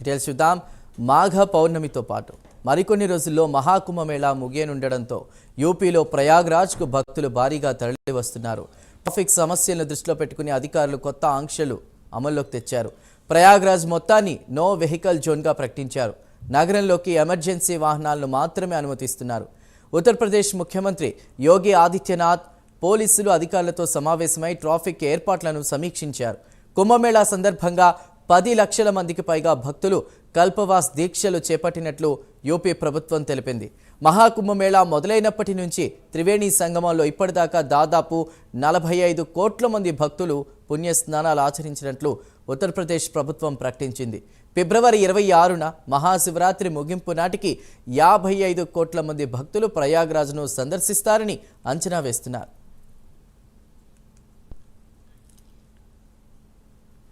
Details చూద్దాం మాఘ పౌర్ణమితో పాటు. మరికొన్ని రోజుల్లో మహాకుంభమేళా ముగియనుండడంతో యూపీలో ప్రయాగ్రాజ్కు భక్తులు భారీగా తరలి వస్తున్నారు. ట్రాఫిక్ సమస్యలను దృష్టిలో పెట్టుకుని అధికారులు కొత్త ఆంక్షలు అమల్లోకి తెచ్చారు. ప్రయాగ్రాజ్ మొత్తాన్ని నో వెహికల్ జోన్గా ప్రకటించారు. నగరంలోకి ఎమర్జెన్సీ వాహనాలను మాత్రమే అనుమతిస్తున్నారు. ఉత్తరప్రదేశ్ ముఖ్యమంత్రి యోగి ఆదిత్యనాథ్ పోలీసులు అధికారులతో సమావేశమై ట్రాఫిక్ ఏర్పాట్లను సమీక్షించారు. కుంభమేళా సందర్భంగా పది లక్షల మందికి పైగా భక్తులు కల్పవాస్ దీక్షలు చేపట్టినట్లు యూపీ ప్రభుత్వం తెలిపింది. మహాకుంభమేళా మొదలైనప్పటి నుంచి త్రివేణి సంగమంలో ఇప్పటిదాకా దాదాపు నలభై ఐదు కోట్ల మంది భక్తులు పుణ్యస్నానాలు ఆచరించినట్లు ఉత్తరప్రదేశ్ ప్రభుత్వం ప్రకటించింది. ఫిబ్రవరి ఇరవై ఆరున మహాశివరాత్రి ముగింపు నాటికి యాభై ఐదు కోట్ల మంది భక్తులు ప్రయాగ్రాజ్ను సందర్శిస్తారని అంచనా వేస్తున్నారు.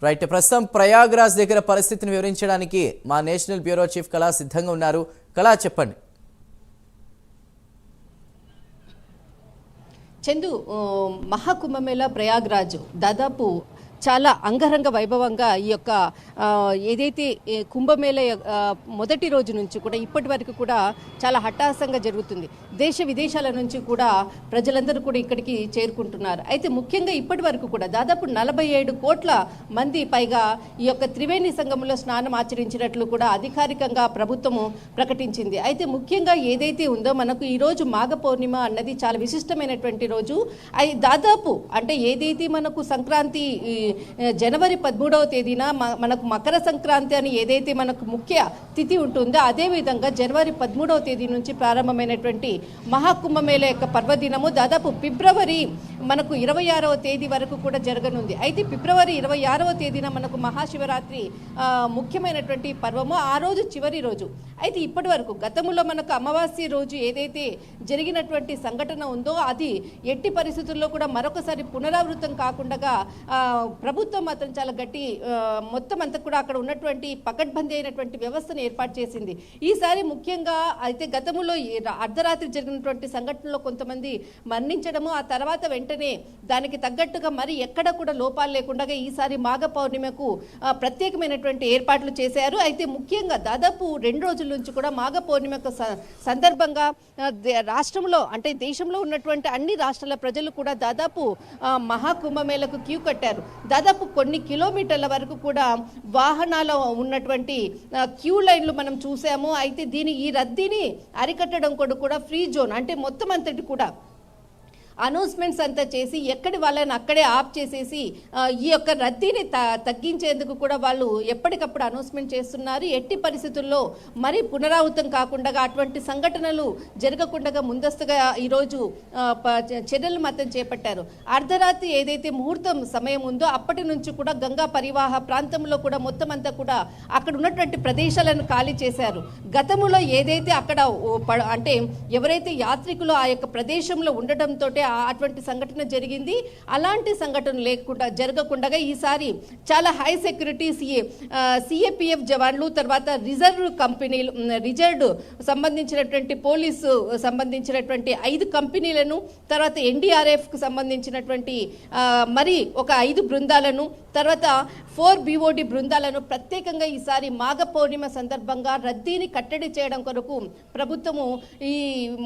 రైట్ ప్రస్తుతం ప్రయాగ్రాజ్ దగ్గర పరిస్థితిని వివరించడానికి మా నేషనల్ బ్యూరో చీఫ్ కళా సిద్ధంగా ఉన్నారు. కళా చెప్పండి. చందు మహాకుంభమేళ ప్రయాగ్రాజ్ దాదాపు చాలా అంగరంగ వైభవంగా ఈ యొక్క ఏదైతే కుంభమేళ మొదటి రోజు నుంచి కూడా ఇప్పటి వరకు కూడా చాలా హఠాసంగా జరుగుతుంది. దేశ విదేశాల నుంచి కూడా ప్రజలందరూ కూడా ఇక్కడికి చేరుకుంటున్నారు. అయితే ముఖ్యంగా ఇప్పటి వరకు కూడా దాదాపు నలభై ఏడు కోట్ల మంది పైగా ఈ యొక్క త్రివేణి సంఘంలో స్నానం ఆచరించినట్లు కూడా అధికారికంగా ప్రభుత్వము ప్రకటించింది. అయితే ముఖ్యంగా ఏదైతే ఉందో మనకు ఈరోజు మాఘ పౌర్ణిమ అన్నది చాలా విశిష్టమైనటువంటి రోజు. అది దాదాపు అంటే ఏదైతే మనకు సంక్రాంతి ఈ, జనవరి పదమూడవ తేదీన మ- మనకు మకర సంక్రాంతి అని ఏదైతే మనకు ముఖ్య తిథి ఉంటుందో అదేవిధంగా జనవరి పదమూడవ తేదీ నుంచి ప్రారంభమైనటువంటి మహాకుంభమేళ యొక్క పర్వదినము దాదాపు ఫిబ్రవరి మనకు ఇరవై ఆరవ తేదీ వరకు కూడా జరగనుంది. అయితే ఫిబ్రవరి ఇరవై ఆరవ తేదీన మనకు మహాశివరాత్రి ముఖ్యమైనటువంటి పర్వము ఆ రోజు చివరి రోజు. అయితే ఇప్పటి వరకు గతంలో మనకు అమావాస్య రోజు ఏదైతే జరిగినటువంటి సంఘటన ఉందో అది ఎట్టి పరిస్థితుల్లో కూడా మరొకసారి పునరావృతం కాకుండా ప్రభుత్వం మాత్రం చాలా గట్టి మొత్తం అంతా కూడా అక్కడ ఉన్నటువంటి పకడ్బందీ అయినటువంటి వ్యవస్థను ఏర్పాటు చేసింది. ఈసారి ముఖ్యంగా అయితే గతంలో అర్ధరాత్రి జరిగినటువంటి సంఘటనలో కొంతమంది మరణించడము ఆ తర్వాత వెంటనే దానికి తగ్గట్టుగా మరి ఎక్కడ కూడా లోపాలు లేకుండా ఈసారి మాఘ పౌర్ణిమకు ప్రత్యేకమైనటువంటి ఏర్పాట్లు చేశారు. అయితే ముఖ్యంగా దాదాపు రెండు రోజుల నుంచి కూడా మాఘ పౌర్ణిమకు స- సందర్భంగా దే- రాష్ట్రంలో అంటే దేశంలో ఉన్నటువంటి అన్ని రాష్ట్రాల ప్రజలు కూడా దాదాపు మహాకుంభమేళకు క్యూ కట్టారు. దాదాపు కొన్ని కిలోమీటర్ల వరకు కూడా వాహనాల ఉన్నటువంటి క్యూ లైన్లు మనం చూసాము. అయితే దీని ఈ రద్దీని అరికట్టడం కూడా కూడా ఫ్రీ జోన్ అంటే మొత్తం అంతటి కూడా అనౌన్స్మెంట్స్ అంతా చేసి ఎక్కడి వాళ్ళని అక్కడే ఆఫ్ చేసేసి ఈ యొక్క రద్దీని త తగ్గించేందుకు కూడా వాళ్ళు ఎప్పటికప్పుడు అనౌన్స్మెంట్ చేస్తున్నారు. ఎట్టి పరిస్థితుల్లో మరీ పునరావృతం కాకుండా అటువంటి సంఘటనలు జరగకుండా ముందస్తుగా ఈరోజు ప- చర్యలు మాత్రం చేపట్టారు. అర్ధరాత్రి ఏదైతే ముహూర్తం సమయం ఉందో అప్పటి నుంచి కూడా గంగా పరివాహ ప్రాంతంలో కూడా మొత్తం అంతా కూడా అక్కడ ఉన్నటువంటి ప్రదేశాలను ఖాళీ చేశారు. గతంలో ఏదైతే అక్కడ అంటే ఎవరైతే యాత్రికులు ఆ యొక్క ప్రదేశంలో ఉండటంతో అటువంటి సంఘటన జరిగింది. అలాంటి సంఘటన లేకుండా జరగకుండా ఈసారి చాలా హై సెక్యూరిటీ సిఏ సిఏపిఎఫ్ జవాన్లు తర్వాత రిజర్వ్ కంపెనీలు రిజర్వ్ సంబంధించినటువంటి పోలీసు సంబంధించినటువంటి ఐదు కంపెనీలను తర్వాత ఎన్డీఆర్ఎఫ్కు సంబంధించినటువంటి మరి ఒక ఐదు బృందాలను తర్వాత ఫోర్ బీఓడి బృందాలను ప్రత్యేకంగా ఈసారి మాఘ పౌర్ణిమ సందర్భంగా రద్దీని కట్టడి చేయడం కొరకు ప్రభుత్వము ఈ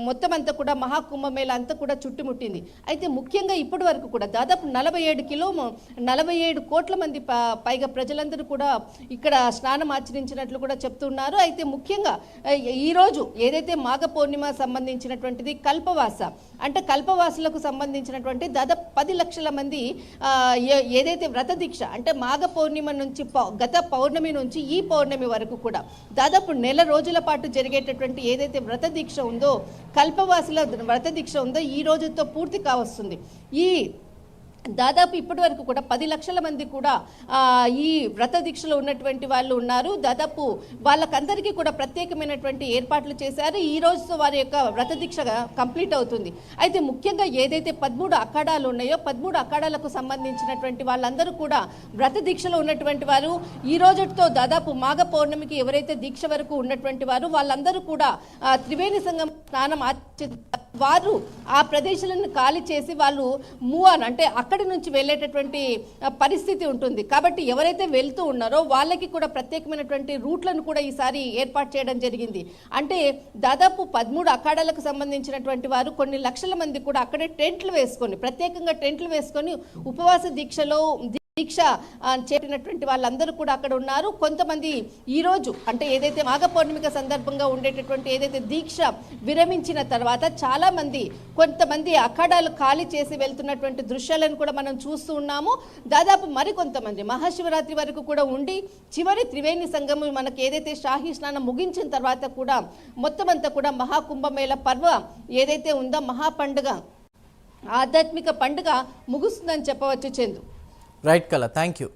మొత్తం అంతా కూడా మహాకుంభమేళ అంతా కూడా చుట్టుముట్టింది. అయితే ముఖ్యంగా ఇప్పటి వరకు కూడా దాదాపు నలభై ఏడు కిలో నలభై ఏడు కోట్ల మంది ప- పైగా ప్రజలందరూ కూడా ఇక్కడ స్నానం ఆచరించినట్లు కూడా చెప్తున్నారు. అయితే ముఖ్యంగా ఈరోజు ఏదైతే మాఘ పౌర్ణిమ సంబంధించినటువంటిది కల్పవాస అంటే కల్పవాసులకు సంబంధించినటువంటి దాదాపు పది లక్షల మంది ఏ- ఏదైతే వ్రత దీక్ష అంటే మాఘ పౌర్ణిమ నుంచి పౌ- గత పౌర్ణమి నుంచి ఈ పౌర్ణమి వరకు కూడా దాదాపు నెల రోజుల పాటు జరిగేటటువంటి ఏదైతే వ్రత దీక్ష ఉందో కల్పవాసుల వ్రత దీక్ష ఉందో ఈ రోజుతో పూర్తి కావస్తుంది. ఈ దాదాపు ఇప్పటి వరకు కూడా పది లక్షల మంది కూడా ఈ వ్రత దీక్షలో ఉన్నటువంటి వాళ్ళు ఉన్నారు. దాదాపు వాళ్ళకందరికీ కూడా ప్రత్యేకమైనటువంటి ఏర్పాట్లు చేశారు. ఈ రోజుతో వారి యొక్క వ్రత దీక్ష కంప్లీట్ అవుతుంది. అయితే ముఖ్యంగా ఏదైతే పదమూడు అఖాడాలు ఉన్నాయో పదమూడు అఖాడాలకు సంబంధించినటువంటి వాళ్ళందరూ కూడా వ్రత దీక్షలో ఉన్నటువంటి వారు. ఈ రోజుతో దాదాపు మాఘ పౌర్ణమికి ఎవరైతే దీక్ష వరకు ఉన్నటువంటి వారు వాళ్ళందరూ కూడా త్రివేణి సంఘం స్నానం వారు ఆ ప్రదేశాలను ఖాళీ చేసి వాళ్ళు మూవ్ ఆన్ అంటే అక్కడి నుంచి వెళ్ళేటటువంటి పరిస్థితి ఉంటుంది. కాబట్టి ఎవరైతే వెళ్తూ ఉన్నారో వాళ్ళకి కూడా ప్రత్యేకమైనటువంటి రూట్లను కూడా ఈసారి ఏర్పాటు చేయడం జరిగింది. అంటే దాదాపు పదమూడు అఖాడాలకు సంబంధించినటువంటి వారు కొన్ని లక్షల మంది కూడా అక్కడే టెంట్లు వేసుకొని ప్రత్యేకంగా టెంట్లు వేసుకొని ఉపవాస దీక్షలో దీక్ష ఆ, వాళ్ళందరూ కూడా అక్కడ ఉన్నారు. కొంతమంది ఈ రోజు అంటే ఏదైతే మాఘ పౌర్ణమిక సందర్భంగా ఉండేటటువంటి ఏదైతే దీక్ష విరమించిన తర్వాత చాలామంది కొంతమంది అఖాడాలు ఖాళీ చేసి వెళ్తున్నటువంటి దృశ్యాలను కూడా మనం చూస్తూ ఉన్నాము. దాదాపు మరి కొంతమంది మహాశివరాత్రి వరకు కూడా ఉండి చివరి త్రివేణి సంగమం మనకు ఏదైతే షాహీ స్నానం ముగించిన తర్వాత కూడా మొత్తం అంతా కూడా మహాకుంభమేళ పర్వ ఏదైతే ఉందో మహాపండుగ ఆధ్యాత్మిక పండుగ ముగుస్తుందని చెప్పవచ్చు చందు. రైట్ కల థ్యాంక్ యూ